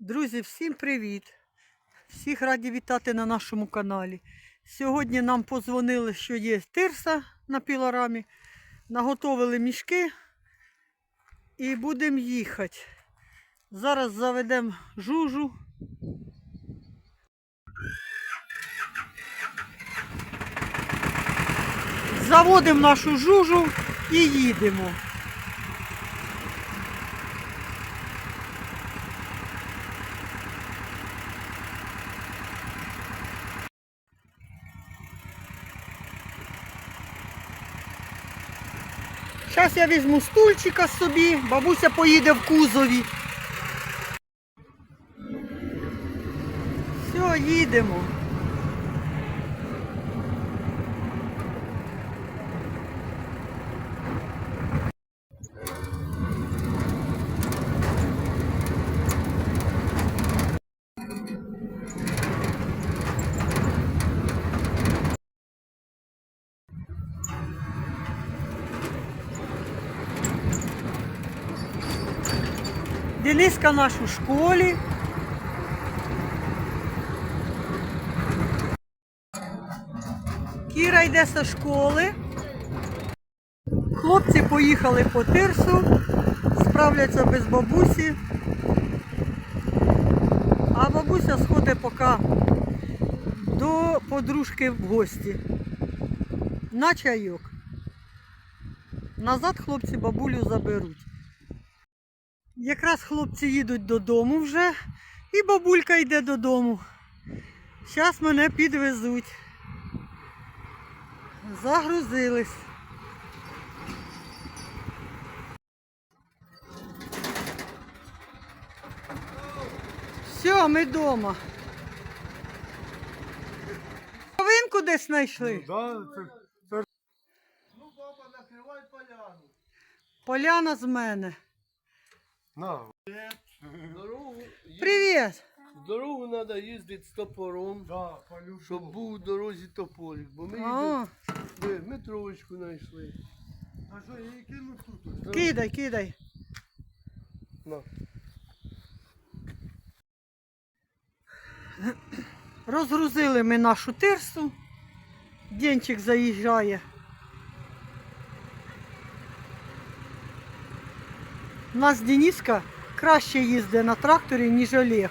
Друзі, всім привіт! Всіх раді вітати на нашому каналі. Сьогодні нам позвонили, що є тирса на пілорамі. Наготовили мішки і будемо їхати. Зараз заведемо жужу. Заводимо нашу жужу і їдемо. Зараз я візьму стульчика собі, бабуся поїде в кузові. Все, їдемо. Дениска наш у школі. Кіра йде зі школи. Хлопці поїхали по тирсу, справляться без бабусі. А бабуся сходить поки до подружки в гості. На чайок. Назад хлопці бабулю заберуть. Якраз хлопці їдуть додому вже, і бабулька йде додому. Зараз мене підвезуть. Загрузились. Все, ми вдома. Новинку десь знайшли. Ну, папа, накривай поляну. Поляна з мене. На. Дорогу, ї- Привіт! дорогу треба їздити з топором, Да, щоб був у дорозі топорик. Бо ми їдемо, ми метровочку знайшли. А що, я її кину тут? ось? кидай, кидай. На. Розгрузили ми нашу тирсу. Денчик заїжджає. Нас Дениска краще їздить на тракторі, ніж Олег.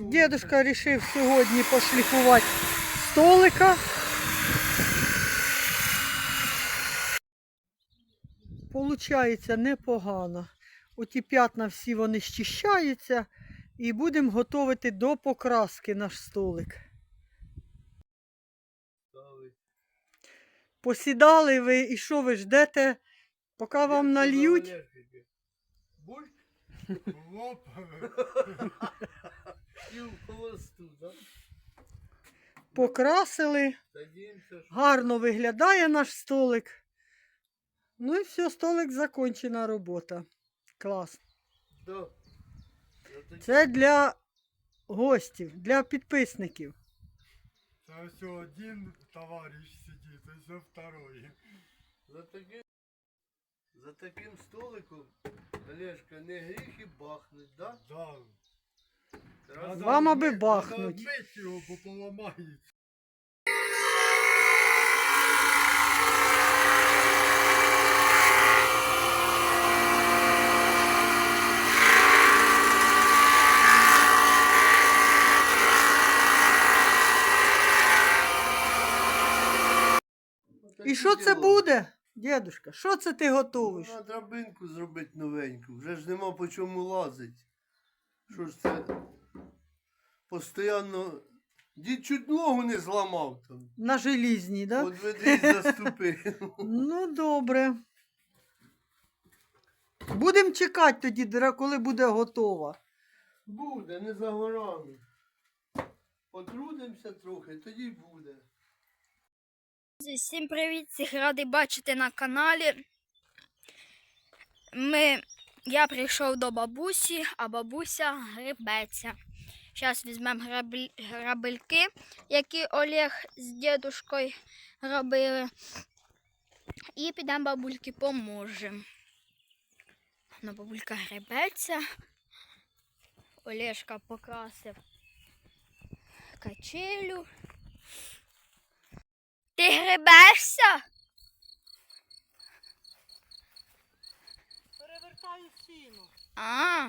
Дедушка вирішив сьогодні пошліфувати столика. Получається непогано. Оті п'ятна всі вони щищаються і будемо готувати до покраски наш столик. Посідали ви і що ви ждете, поки вам нальють? Покрасили. Гарно виглядає наш столик. Ну і все, столик закончена робота. Клас. да. Такі- Це для гостів, для підписників. Це ось один товариш сидить, ось второй. За таким, за таким столиком, Олежка, не гріх і бахнуть, да? Да. Раз- Вам аби бахнуть. Вмить його, бо поламається. І що це буде? Дідушка, що це ти готуєш? На драбинку зробити новеньку. Вже ж нема по чому лазить. Що ж це? Постоянно. Дід чуть ногу не зламав там. На желізній, да? От ведись заступив. Ну, добре. Будемо чекати тоді, коли буде готова. Буде, не за горами. Потрудимося трохи, тоді буде. Всім привіт! Всіх радий бачити на каналі. Ми... Я прийшов до бабусі, а бабуся грибеться. Зараз візьмемо грабель... грабельки, які Олег з дідушкою робили. І підемо бабульки поможемо. Ну, бабулька грибеться. Олешка покрасив качелю. Ти? Перевертаю сіно. А,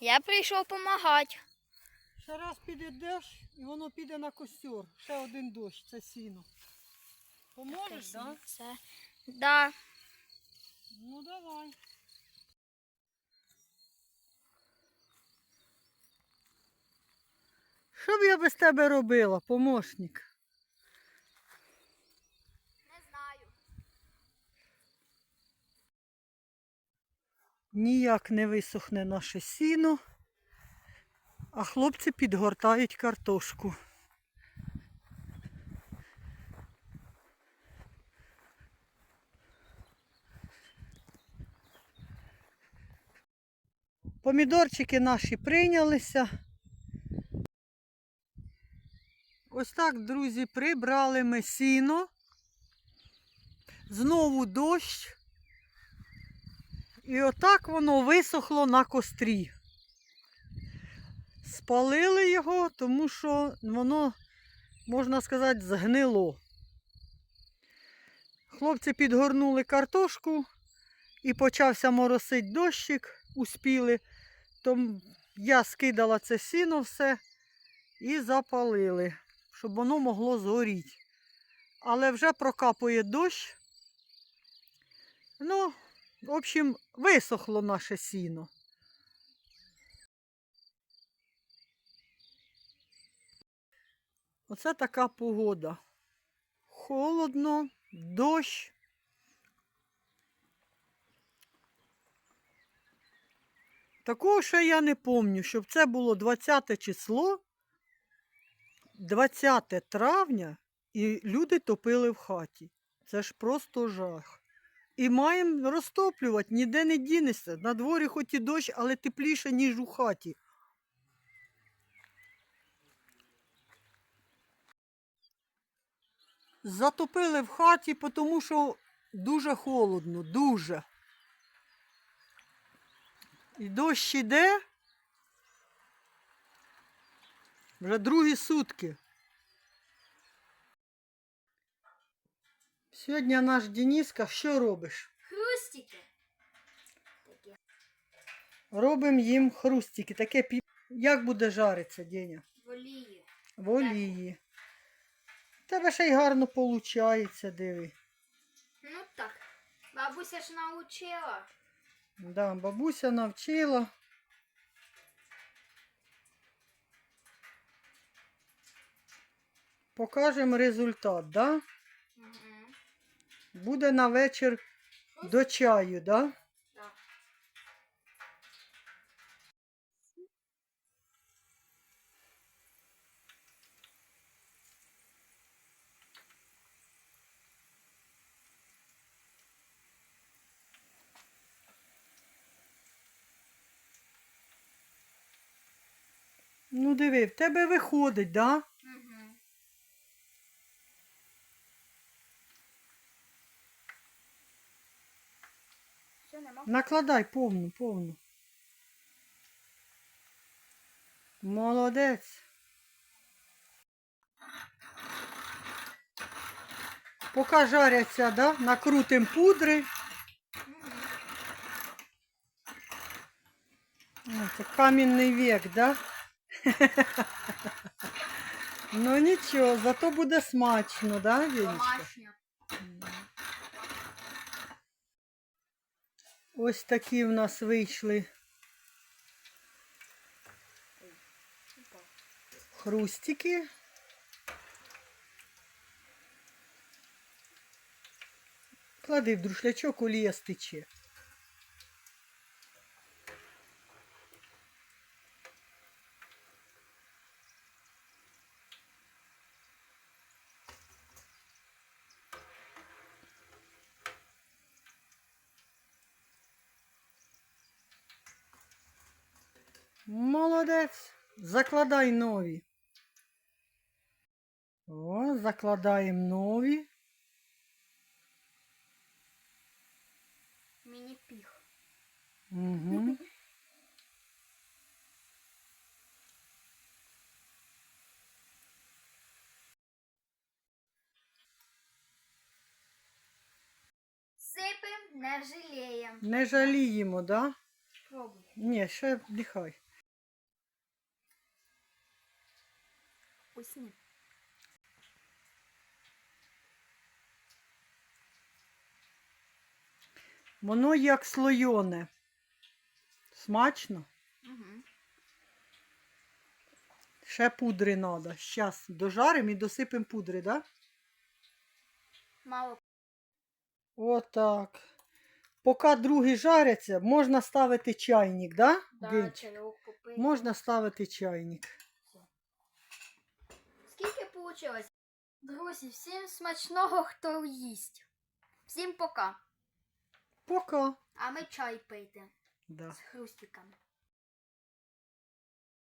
я прийшов допомагати. Ще раз піде дощ, і воно піде на костер. Ще один дощ, це сіно. Поможеш, так? Да? Це. Да. Ну давай. Що б я без тебе робила, помощник? Ніяк не висохне наше сіно, а хлопці підгортають картошку. Помідорчики наші прийнялися. Ось так, друзі, прибрали ми сіно. Знову дощ. І отак воно висохло на кострі. Спалили його, тому що воно, можна сказати, згнило. Хлопці підгорнули картошку і почався моросить дощик, успіли. То я скидала це сіно все і запалили, щоб воно могло згоріти. Але вже прокапує дощ. Ну, в общем, висохло наше сіно. Оце така погода. Холодно, дощ. Такого ще я не пам'ятаю, щоб це було 20 число, 20 травня, і люди топили в хаті. Це ж просто жах. І маємо розтоплювати, ніде не дінешся. На дворі хоч і дощ, але тепліше, ніж у хаті. Затопили в хаті, тому що дуже холодно, дуже. І дощ іде. Вже другі сутки. Сьогодні наш Дениска, що робиш? Хрустики. Робимо їм хрустики. Таке пі... Як буде жаритися, Деня? В олії. В олії. Тебе ще й гарно виходить, диви. Ну так. Бабуся ж научила. Да, бабуся навчила. Покажемо результат, да? Угу. Буде на вечір до чаю, да? Так. Ну диви, в тебе виходить, да? Угу. Все, нема. Накладай повну, повну. Молодець. Поки жаряться, да? накрутим пудри. Це камінний вік, да? ну нічого, зато буде смачно, да, Денечка? Домашня. Ось такі в нас вийшли хрустики. Клади в друшлячок, олія стече. Молодець. Закладай нові. О, закладаємо нові. Міні-піг. Угу. Сипем, не жалієм. Не жаліємо, да? Пробуй. Ні, ще дихай. Усні. Воно як слойоне. Смачно? Угу. Ще пудри треба. Зараз дожаримо і досипемо пудри, да? Мало. Отак. Поки другі жаряться, можна ставити чайник, да? Да, чайок. Можна ставити чайник. Вийшло? Друзі, всім смачного, хто їсть. Всім пока. Пока. А ми чай пийте Да. з хрустиками.